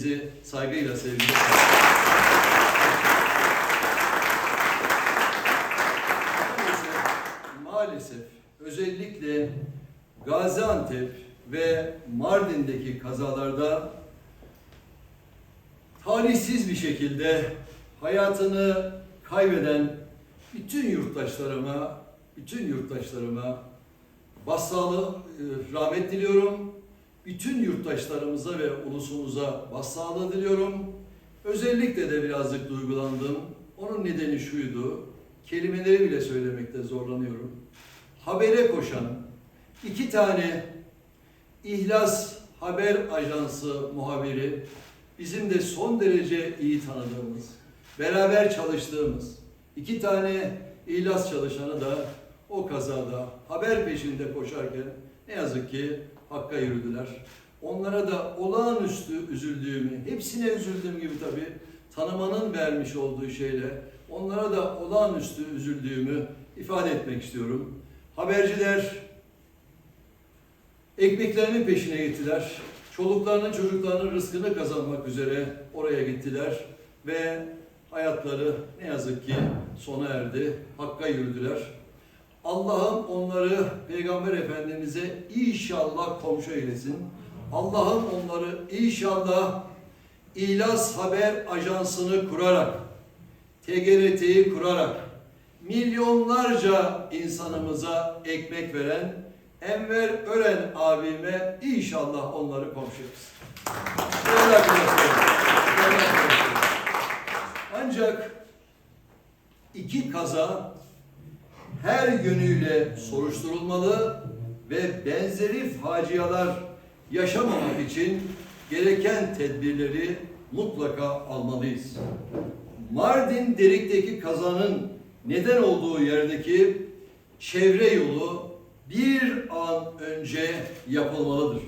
Sizi saygıyla sevgiyle maalesef, maalesef özellikle Gaziantep ve Mardin'deki kazalarda talihsiz bir şekilde hayatını kaybeden bütün yurttaşlarıma, bütün yurttaşlarıma başsağlığı, e, rahmet diliyorum. Bütün yurttaşlarımıza ve ulusumuza başsağlığı diliyorum. Özellikle de birazcık duygulandım. Onun nedeni şuydu. Kelimeleri bile söylemekte zorlanıyorum. Habere koşan iki tane İhlas Haber Ajansı muhabiri bizim de son derece iyi tanıdığımız, beraber çalıştığımız iki tane İhlas çalışanı da o kazada haber peşinde koşarken ne yazık ki hakka yürüdüler. Onlara da olağanüstü üzüldüğümü, hepsine üzüldüğüm gibi tabii tanımanın vermiş olduğu şeyle onlara da olağanüstü üzüldüğümü ifade etmek istiyorum. Haberciler ekmeklerinin peşine gittiler. Çoluklarının çocuklarının rızkını kazanmak üzere oraya gittiler ve hayatları ne yazık ki sona erdi. Hakka yürüdüler. Allah'ım onları Peygamber Efendimiz'e inşallah komşu eylesin. Allah'ım onları inşallah İlas Haber Ajansı'nı kurarak, TGRT'yi kurarak, milyonlarca insanımıza ekmek veren Enver Ören abime inşallah onları komşu arkadaşlarım. Ancak iki kaza her yönüyle soruşturulmalı ve benzeri facialar yaşamamak için gereken tedbirleri mutlaka almalıyız. Mardin Derik'teki kazanın neden olduğu yerdeki çevre yolu bir an önce yapılmalıdır.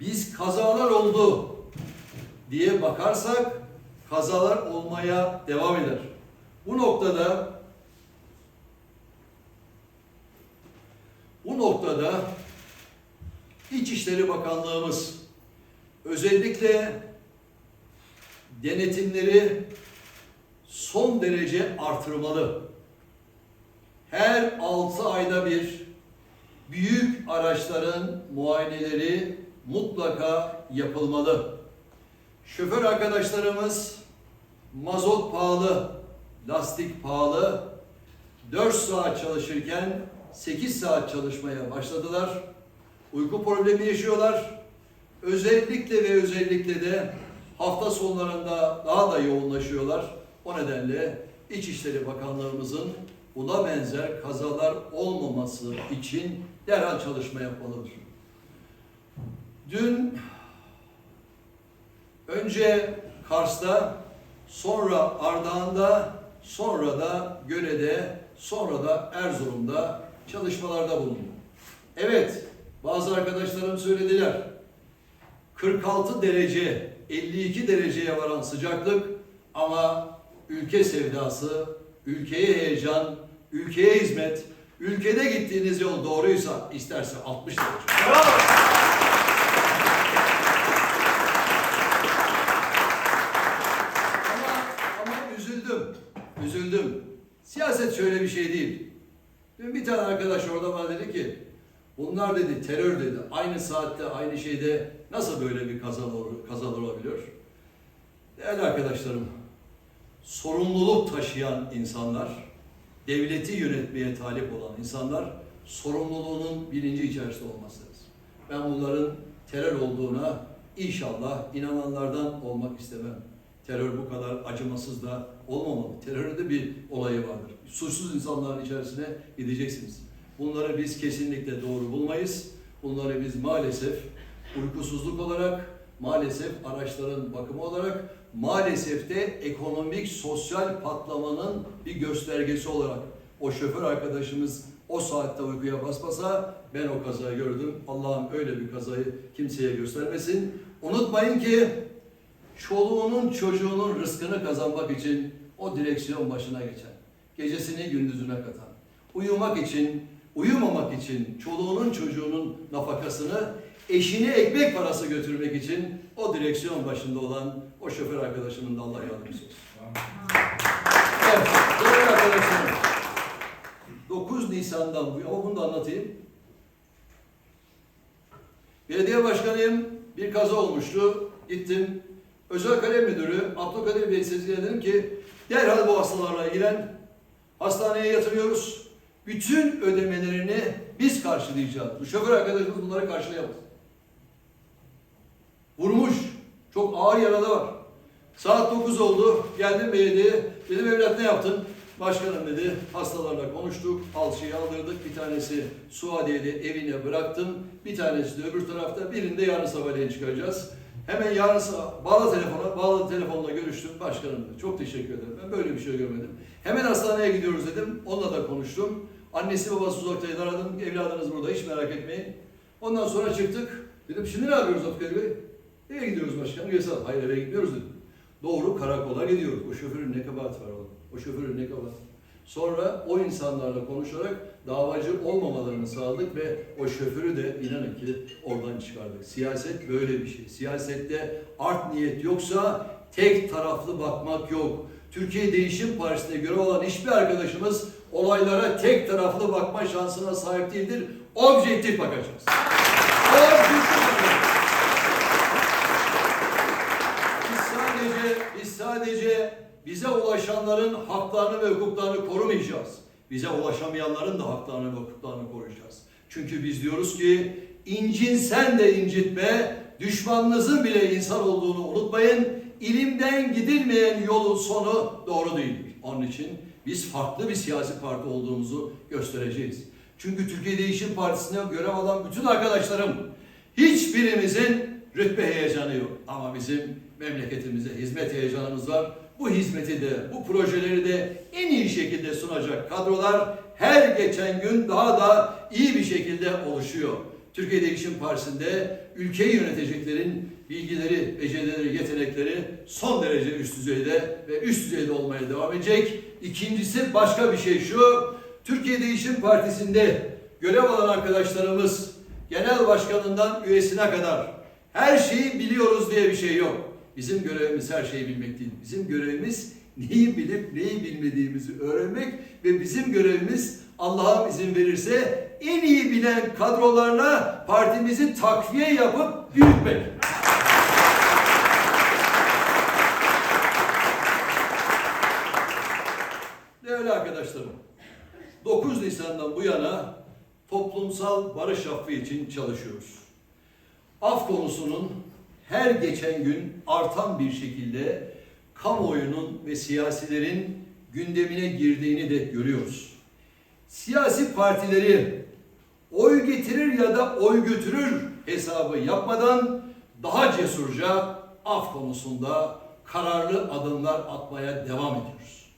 Biz kazalar oldu diye bakarsak kazalar olmaya devam eder. Bu noktada bu noktada İçişleri Bakanlığımız özellikle denetimleri son derece artırmalı. Her altı ayda bir büyük araçların muayeneleri mutlaka yapılmalı. Şoför arkadaşlarımız mazot pahalı, lastik pahalı. 4 saat çalışırken 8 saat çalışmaya başladılar. Uyku problemi yaşıyorlar. Özellikle ve özellikle de hafta sonlarında daha da yoğunlaşıyorlar. O nedenle İçişleri Bakanlığımızın buna benzer kazalar olmaması için derhal çalışma yapmalıdır. Dün önce Kars'ta, sonra Ardahan'da, sonra da Göle'de, sonra da Erzurum'da çalışmalarda bulundum. Evet, bazı arkadaşlarım söylediler. 46 derece, 52 dereceye varan sıcaklık ama ülke sevdası, ülkeye heyecan, ülkeye hizmet, ülkede gittiğiniz yol doğruysa isterse 60 derece. Ama, ama üzüldüm, üzüldüm. Siyaset şöyle bir şey değil. Bir tane arkadaş orada bana dedi ki, bunlar dedi terör dedi. Aynı saatte, aynı şeyde nasıl böyle bir kaza, kazalar olabiliyor? Değerli arkadaşlarım, sorumluluk taşıyan insanlar, devleti yönetmeye talip olan insanlar sorumluluğunun bilinci içerisinde olması. Ben bunların terör olduğuna inşallah inananlardan olmak istemem. Terör bu kadar acımasız da olmamalı. Terörün de bir olayı vardır. Suçsuz insanların içerisine gideceksiniz. Bunları biz kesinlikle doğru bulmayız. Bunları biz maalesef uykusuzluk olarak, maalesef araçların bakımı olarak, maalesef de ekonomik, sosyal patlamanın bir göstergesi olarak o şoför arkadaşımız o saatte uykuya basmasa ben o kazayı gördüm. Allah'ım öyle bir kazayı kimseye göstermesin. Unutmayın ki çoluğunun çocuğunun rızkını kazanmak için o direksiyon başına geçen, gecesini gündüzüne katan, uyumak için, uyumamak için çoluğunun çocuğunun nafakasını eşine ekmek parası götürmek için o direksiyon başında olan o şoför arkadaşımın da Allah yardımcısı olsun. Evet, değerli arkadaşlarım. 9 Nisan'dan bu, ama bunu da anlatayım. Belediye başkanıyım, bir kaza olmuştu. Gittim, özel kalem müdürü Abdülkadir Bey sesine dedim ki, derhal bu hastalarla ilgilen, hastaneye yatırıyoruz. Bütün ödemelerini biz karşılayacağız. Bu şoför arkadaşımız bunları karşılayamaz. Vurmuş, çok ağır yaralı var. Saat 9 oldu, geldim belediyeye, dedim evlat ne yaptın? Başkanım dedi, hastalarla konuştuk, alçıyı aldırdık, bir tanesi Suadiye'de evine bıraktım, bir tanesi de öbür tarafta, birini de yarın sabahleyin çıkaracağız. Hemen yarın bağla telefona, bağlı telefonla görüştüm, başkanım dedi, çok teşekkür ederim, ben böyle bir şey görmedim. Hemen hastaneye gidiyoruz dedim, onunla da konuştum. Annesi babası uzaktaydı, aradım, evladınız burada, hiç merak etmeyin. Ondan sonra çıktık, dedim şimdi ne yapıyoruz Abdülkadir Bey? Eve gidiyoruz başkanım, Göksal, hayır eve gitmiyoruz dedim. Doğru karakola gidiyoruz. O şoförün ne kabahati var oğlum? O şoförün ne kabahati? Sonra o insanlarla konuşarak davacı olmamalarını sağladık ve o şoförü de inanın ki oradan çıkardık. Siyaset böyle bir şey. Siyasette art niyet yoksa tek taraflı bakmak yok. Türkiye Değişim Partisi'nde görev alan hiçbir arkadaşımız olaylara tek taraflı bakma şansına sahip değildir. Objektif bakacağız. Objektif bakacağız. Biz sadece, biz sadece bize ulaşanların haklarını ve hukuklarını korumayacağız. Bize ulaşamayanların da haklarını ve hukuklarını koruyacağız. Çünkü biz diyoruz ki incinsen de incitme, düşmanınızın bile insan olduğunu unutmayın. İlimden gidilmeyen yolun sonu doğru değildir. Onun için biz farklı bir siyasi parti olduğumuzu göstereceğiz. Çünkü Türkiye Değişim Partisi'ne görev alan bütün arkadaşlarım hiçbirimizin rütbe heyecanı yok. Ama bizim memleketimize hizmet heyecanımız var. Bu hizmeti de, bu projeleri de en iyi şekilde sunacak kadrolar her geçen gün daha da iyi bir şekilde oluşuyor. Türkiye Değişim Partisi'nde ülkeyi yöneteceklerin bilgileri, becerileri, yetenekleri son derece üst düzeyde ve üst düzeyde olmaya devam edecek. İkincisi başka bir şey şu, Türkiye Değişim Partisi'nde görev alan arkadaşlarımız genel başkanından üyesine kadar her şeyi biliyoruz diye bir şey yok. Bizim görevimiz her şeyi bilmek değil. Bizim görevimiz neyi bilip neyi bilmediğimizi öğrenmek ve bizim görevimiz Allah'ım izin verirse en iyi bilen kadrolarla partimizi takviye yapıp büyütmek. Değerli arkadaşlarım, 9 Nisan'dan bu yana toplumsal barış affı için çalışıyoruz. Af konusunun her geçen gün artan bir şekilde kamuoyunun ve siyasilerin gündemine girdiğini de görüyoruz. Siyasi partileri oy getirir ya da oy götürür hesabı yapmadan daha cesurca af konusunda kararlı adımlar atmaya devam ediyoruz.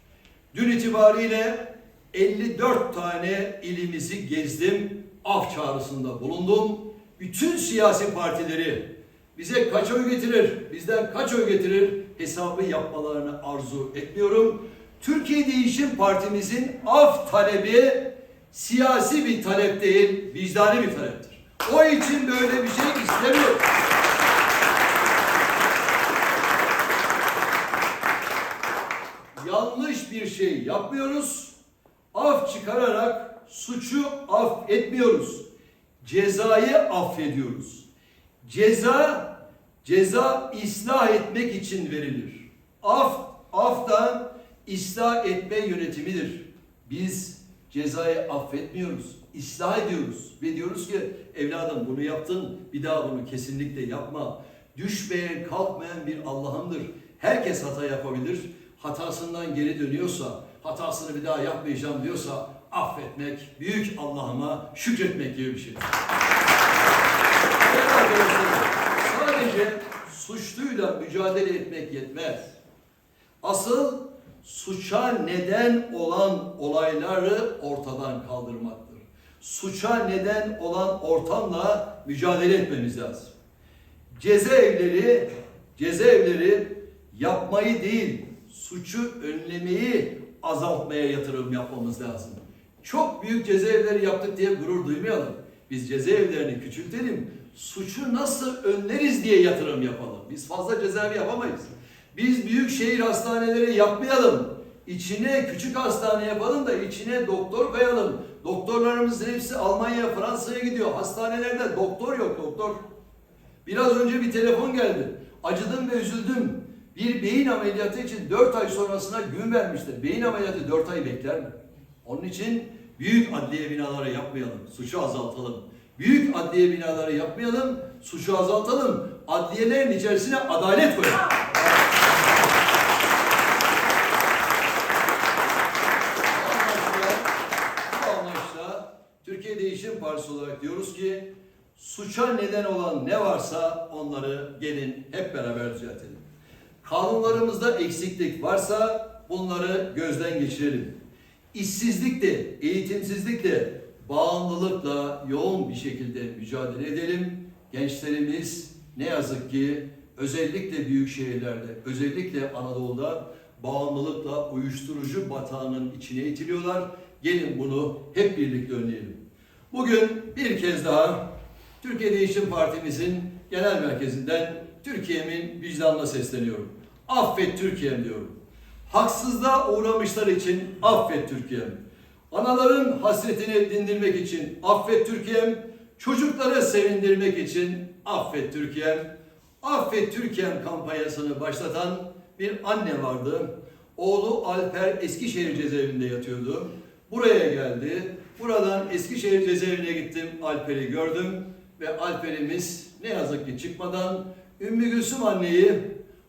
Dün itibariyle 54 tane ilimizi gezdim, af çağrısında bulundum. Bütün siyasi partileri bize kaç oy getirir, bizden kaç oy getirir hesabı yapmalarını arzu etmiyorum. Türkiye Değişim Partimizin af talebi siyasi bir talep değil, vicdani bir taleptir. O için böyle bir şey istemiyorum. Yanlış bir şey yapmıyoruz. Af çıkararak suçu affetmiyoruz. Cezayı affediyoruz. Ceza ceza ıslah etmek için verilir. Af af da ıslah etme yönetimidir. Biz cezayı affetmiyoruz, ıslah ediyoruz ve diyoruz ki evladım bunu yaptın, bir daha bunu kesinlikle yapma. Düşmeyen, kalkmayan bir Allah'ımdır. Herkes hata yapabilir. Hatasından geri dönüyorsa, hatasını bir daha yapmayacağım diyorsa affetmek, büyük Allah'ıma şükretmek gibi bir şey. Sadece suçluyla mücadele etmek yetmez. Asıl suça neden olan olayları ortadan kaldırmaktır. Suça neden olan ortamla mücadele etmemiz lazım. Cezaevleri, cezaevleri yapmayı değil, suçu önlemeyi azaltmaya yatırım yapmamız lazım. Çok büyük cezaevleri yaptık diye gurur duymayalım. Biz cezaevlerini küçültelim, suçu nasıl önleriz diye yatırım yapalım. Biz fazla cezaevi yapamayız. Biz büyük şehir hastaneleri yapmayalım. İçine küçük hastane yapalım da içine doktor koyalım. Doktorlarımızın hepsi Almanya, Fransa'ya gidiyor. Hastanelerde doktor yok doktor. Biraz önce bir telefon geldi. Acıdım ve üzüldüm. Bir beyin ameliyatı için 4 ay sonrasına gün vermişler. Beyin ameliyatı 4 ay bekler mi? Onun için büyük adliye binaları yapmayalım. Suçu azaltalım. Büyük adliye binaları yapmayalım. Suçu azaltalım. Adliyelerin içerisine adalet koyalım. Türkiye Değişim Partisi olarak diyoruz ki suça neden olan ne varsa onları gelin hep beraber düzeltelim. Kanunlarımızda eksiklik varsa bunları gözden geçirelim. İşsizlikle, eğitimsizlikle, bağımlılıkla yoğun bir şekilde mücadele edelim. Gençlerimiz ne yazık ki özellikle büyük şehirlerde, özellikle Anadolu'da bağımlılıkla uyuşturucu batağının içine itiliyorlar. Gelin bunu hep birlikte önleyelim. Bugün bir kez daha Türkiye Değişim Partimizin genel merkezinden Türkiye'min vicdanına sesleniyorum. Affet Türkiye'm diyorum. Haksızlığa uğramışlar için affet Türkiye'm. Anaların hasretini dindirmek için affet Türkiye'm. Çocukları sevindirmek için affet Türkiye'm. Affet Türkiye'm kampanyasını başlatan bir anne vardı. Oğlu Alper Eskişehir cezaevinde yatıyordu. Buraya geldi. Buradan Eskişehir cezaevine gittim. Alper'i gördüm. Ve Alper'imiz ne yazık ki çıkmadan Ümmü Gülsüm anneyi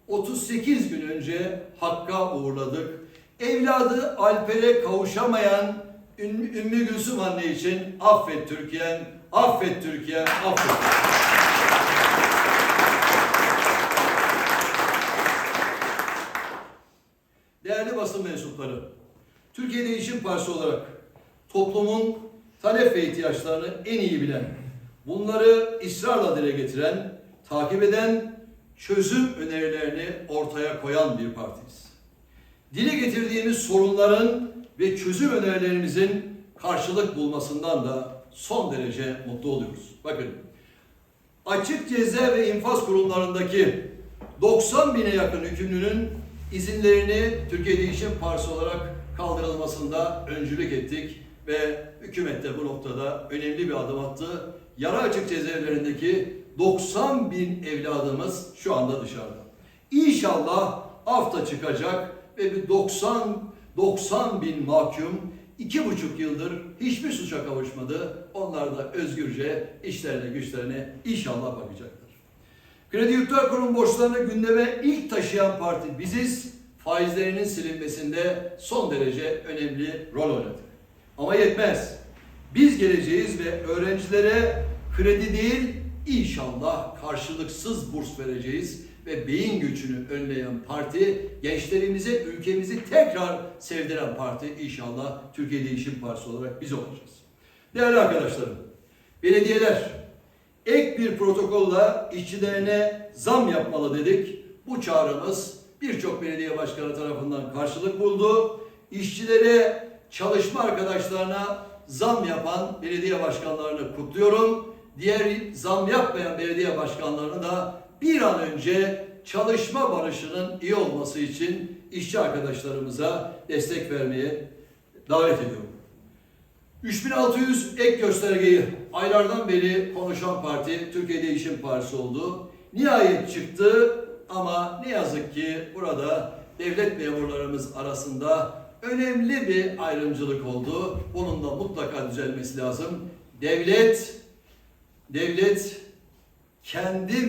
38 gün önce Hakk'a uğurladık. Evladı Alper'e kavuşamayan Ümmü Gülsüm anne için affet Türkiye'm, affet Türkiye'm, affet. Değerli basın mensupları, Türkiye Değişim Partisi olarak toplumun talep ve ihtiyaçlarını en iyi bilen, bunları ısrarla dile getiren, takip eden, çözüm önerilerini ortaya koyan bir partiyiz. Dile getirdiğimiz sorunların ve çözüm önerilerimizin karşılık bulmasından da son derece mutlu oluyoruz. Bakın, açık ceza ve infaz kurumlarındaki 90 bine yakın hükümlünün izinlerini Türkiye Değişim Partisi olarak kaldırılmasında öncülük ettik ve hükümet de bu noktada önemli bir adım attı. Yarı açık cezaevlerindeki 90 bin evladımız şu anda dışarıda. İnşallah hafta çıkacak ve bir 90 90 bin mahkum iki buçuk yıldır hiçbir suça kavuşmadı. Onlar da özgürce işlerine güçlerine inşallah bakacaklar. Kredi Yurtlar Kurum borçlarını gündeme ilk taşıyan parti biziz. Faizlerinin silinmesinde son derece önemli rol oynadık. Ama yetmez. Biz geleceğiz ve öğrencilere kredi değil inşallah karşılıksız burs vereceğiz ve beyin göçünü önleyen parti gençlerimize ülkemizi tekrar sevdiren parti inşallah Türkiye Değişim Partisi olarak biz olacağız. Değerli arkadaşlarım, belediyeler ek bir protokolla işçilerine zam yapmalı dedik. Bu çağrımız birçok belediye başkanı tarafından karşılık buldu. İşçilere, çalışma arkadaşlarına zam yapan belediye başkanlarını kutluyorum. Diğer zam yapmayan belediye başkanlarını da bir an önce çalışma barışının iyi olması için işçi arkadaşlarımıza destek vermeye davet ediyorum. 3600 ek göstergeyi aylardan beri konuşan parti Türkiye Değişim Partisi oldu. Nihayet çıktı ama ne yazık ki burada devlet memurlarımız arasında önemli bir ayrımcılık oldu. Bunun da mutlaka düzelmesi lazım. Devlet devlet kendi